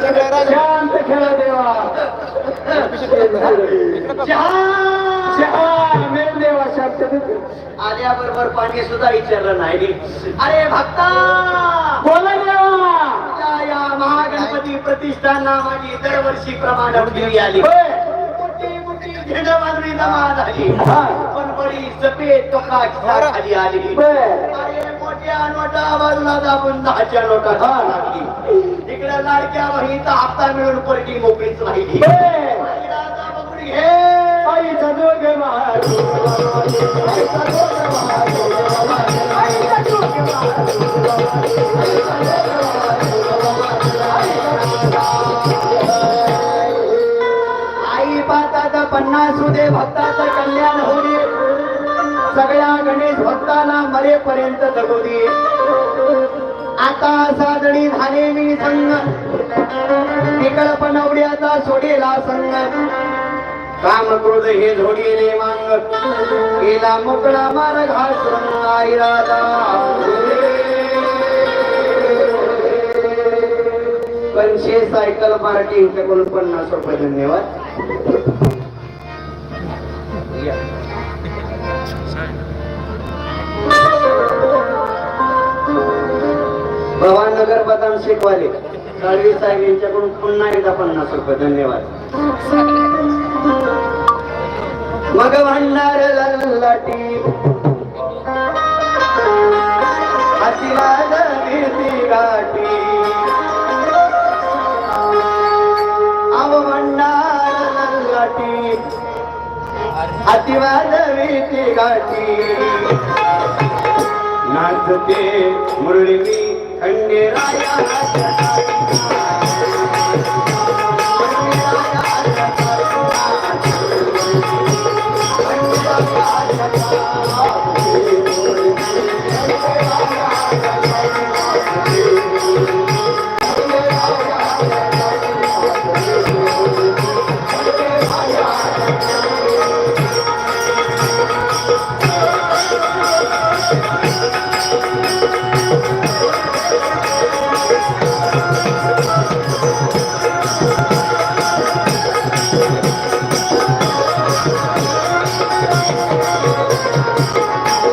शांत खेळा देवा. चहा मेल देवा शांत आल्याबरोबर पाणी सुद्धा विचारलं नाही अरे भक्ता! बोला देवा. या महागणपती प्रतिष्ठान नामाची दरवर्षी प्रमाण आली. झेंड बांधली जमा झाली. पण बळी सफेद टोका खाली आली. मोठ्या नोटा बाजूला दाबून दहाच्या नोटा. लागली इकडे लाडक्या बहिणीचा हप्ता मिळून पोरगी मोकळीच राहिली बघून घे महाराज आई पाताचा पन्नास दे भक्ताचं कल्याण दे सगळ्या गणेश भक्तांना मरेपर्यंत जगू दे. आता साजणी झाले मी संग. तिकड नवड्याचा सोडेला संग. काम क्रोध हे झोडिले मांग. गेला मोकळा मार घास आई राधा पंचे सायकल पार्टी यांच्याकडून पन्नास रुपये धन्यवाद. सागर बदाम शिकवाले साळवी साहेब यांच्याकडून पुन्हा एकदा पन्नास रुपये. धन्यवाद. मग भांडार लाटी हातीला गाठी. गाठी. नाचते मुरळी கண்டே ராஜா あっ。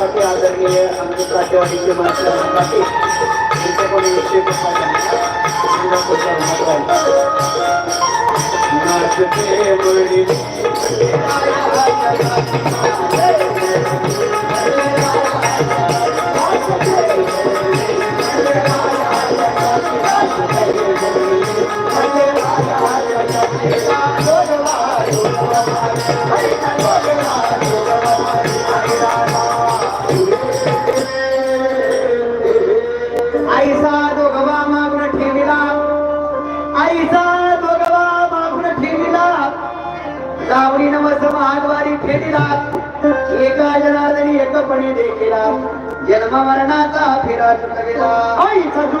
करण्यासाठी आदरणीय आमचे काटेवाडीचे महाराज पाटील यांच्याकडून विषय महाराज Hare Krishna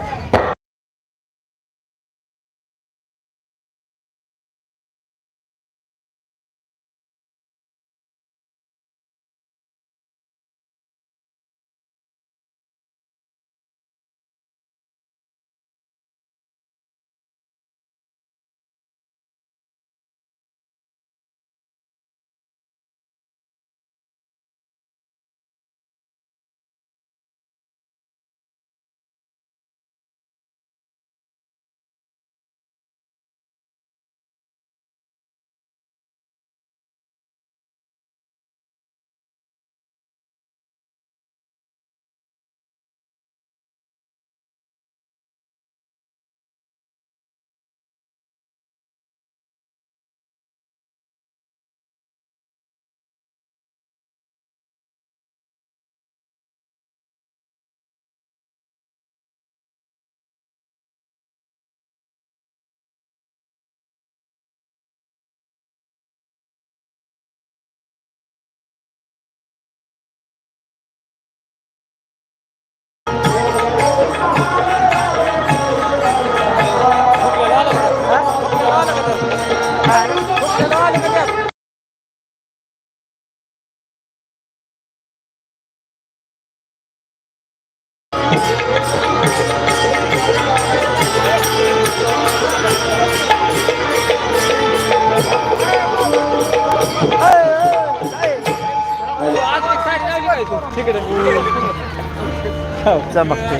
चमकते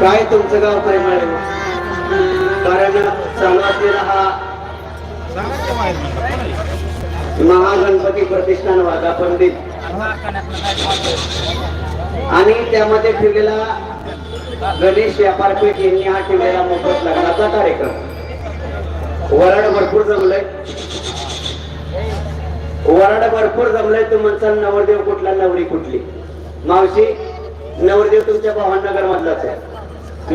काय तुमचं गाव प्रेमळ आहे? कारण चालू असलेला हा महागणपती प्रतिष्ठान वादा पंडित. आणि त्यामध्ये ठेवलेला गणेश व्यापारपेठ यांनी हा ठेवलेला मोफत लग्नाचा कार्यक्रम. वराड भरपूर जमलंय. वराड भरपूर जमलंय तू म्हणसाल नवरदेव कुठला नवरी कुठली? मावशी नवरदेव तुमच्या भावानगर मधलाच आहे.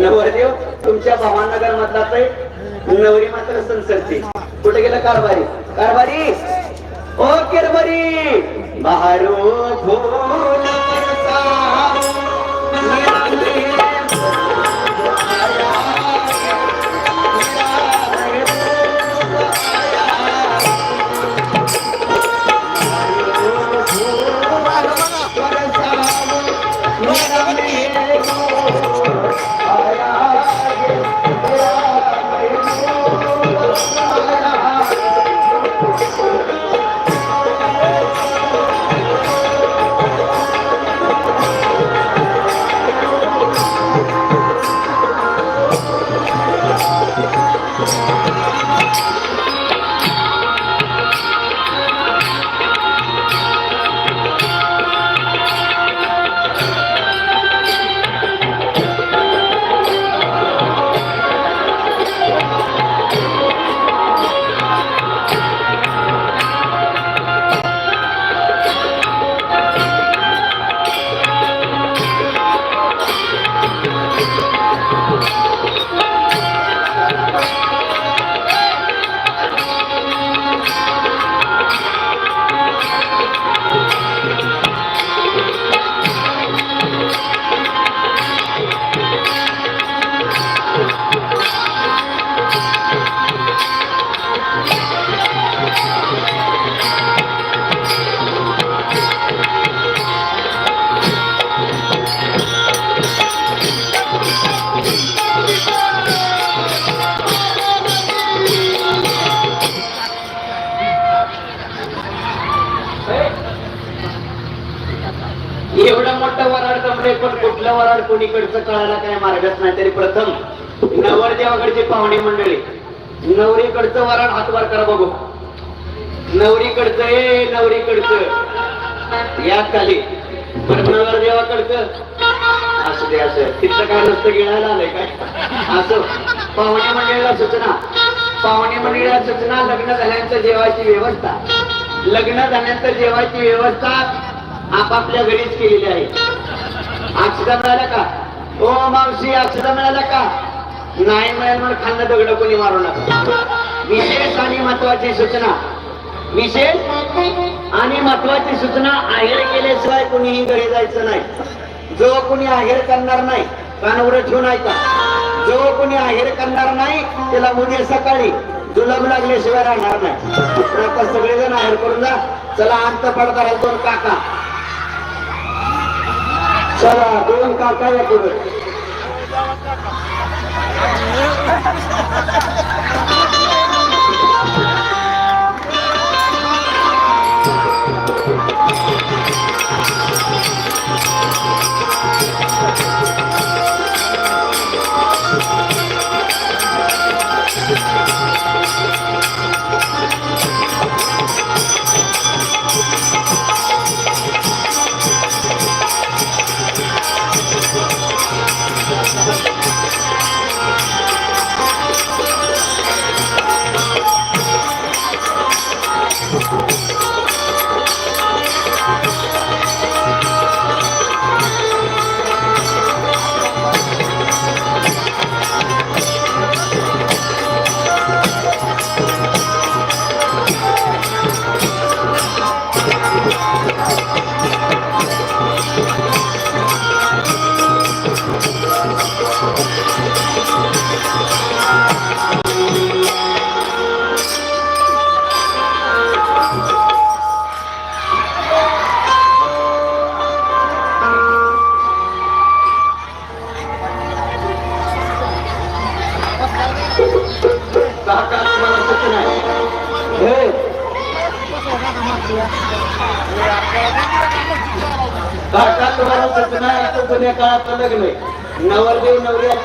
नवरदेव तुमच्या भावानगर मधलाच आहे. नवरी मात्र संसरते कुठे गेलं कारभारी? कारभारी! ओ केरभरी महारू कोणीकडचं कळायला काय मार्गच नाही. तरी प्रथम नवरदेवाकडची पाहुणी मंडळी. नवरीकडचं वरण हातवार करा बघू. नवरीकडचं ए नवरीकडचं. या खाली. बरं नवरदेवाकडचं असं दे असं. तिथं काय नसतं गिळायला आलंय काय? असं. पाहुणे मंडळीला सूचना. पाहुणे मंडळीला सूचना लग्न झाल्यानंतर जेवायची व्यवस्था. लग्न झाल्यानंतर जेवायची व्यवस्था आपापल्या घरीच केलेली आहे. अक्षदा मिळाल्या का? ओ मावशी अक्षदा मिळाल्या का? नाही मिळाल म्हणून खाल्लं दगड कोणी मारू नका. विशेष आणि महत्वाची सूचना. विशेष आणि महत्वाची सूचना आहेर केल्याशिवाय कोणीही घरी जायचं नाही. जो कोणी आहेर करणार नाही कानवडं ठेवून ऐका. जो कोणी आहेर करणार नाही त्याला उद्या सकाळी जुलम लागल्याशिवाय राहणार नाही. आता सगळेजण आहेर करून जा. चला अंत पडताना दोन काका. चला दोन काका या पुढे आहे नवरदेव नवरी